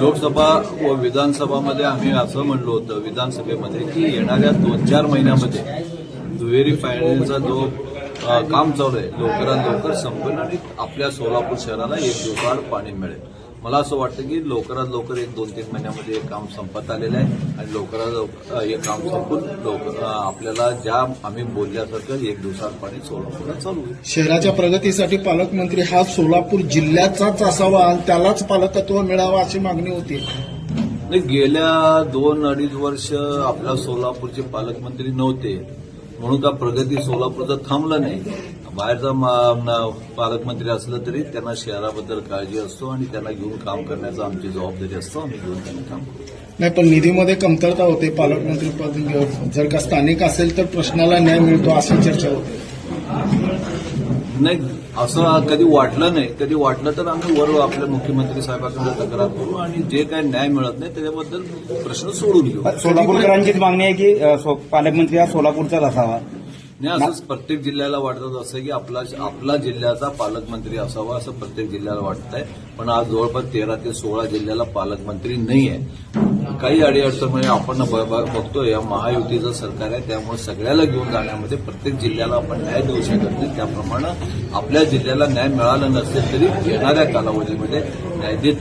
लोकसभा व विधानसभामध्ये आम्ही असं म्हणलो होतं विधानसभेमध्ये की येणाऱ्या दोन चार महिन्यामध्ये दुहेरी फायनलचा जो काम चालू आहे लवकरात लवकर संपेल आणि आपल्या सोलापूर शहराला एक दिवसाआड पाणी मिळेल. मला असं वाटतं की लवकरात लवकर एक दोन तीन महिन्यामध्ये हे काम संपत आलेलं आहे आणि लवकरात लवकर हे काम संपून लवकर आपल्याला ज्या आम्ही बोलल्यासारखं एक दिवसाआड पाणी सोलापूरला चालू शहराच्या प्रगतीसाठी पालकमंत्री हा सोलापूर जिल्ह्याचाच असावा आणि त्यालाच पालकत्व मिळावं अशी मागणी होती. नाही गेल्या दोन अडीच वर्ष आपल्या सोलापूरचे पालकमंत्री नव्हते. म्हणून का प्रगती सोलापूरचं थांबलं नाही. बाहेरचा पालकमंत्री असलं तरी त्यांना शहराबद्दल काळजी असतो आणि त्यांना घेऊन काम करण्याचा आमची जबाबदारी असतो. आम्ही घेऊन त्यांना काम करतो. नाही पण निधीमध्ये कमतरता होते. पालकमंत्री पद जर का स्थानिक असेल तर प्रश्नाला न्याय मिळतो अशी चर्चा होते. नाही असं कधी वाटलं नाही. कधी वाटलं तर आम्ही वर आपल्या मुख्यमंत्री साहेबांकडे तक्रार करू आणि जे काही न्याय मिळत नाही त्याच्याबद्दल प्रश्न सोडून घेऊ. सोलापूरकरांचीच मागणी आहे की पालकमंत्री हा सोलापूरचाच असावा. नाही असंच प्रत्येक जिल्ह्याला वाटत असं की आपला आपला जिल्ह्याचा पालकमंत्री असावा असं प्रत्येक जिल्ह्याला वाटत आहे पण आज जवळपास तेरा ते सोळा जिल्ह्याला पालकमंत्री नाही आहे काही अडीअडचण म्हणजे आपण बघतो बघतोय. या महायुतीचं सरकार आहे त्यामुळे सगळ्याला घेऊन जाण्यामध्ये प्रत्येक जिल्ह्याला आपण न्याय देऊ शकत नाही. त्याप्रमाणे आपल्या जिल्ह्याला न्याय मिळाला नसेल तरी येणाऱ्या कालावधीमध्ये न्याय देत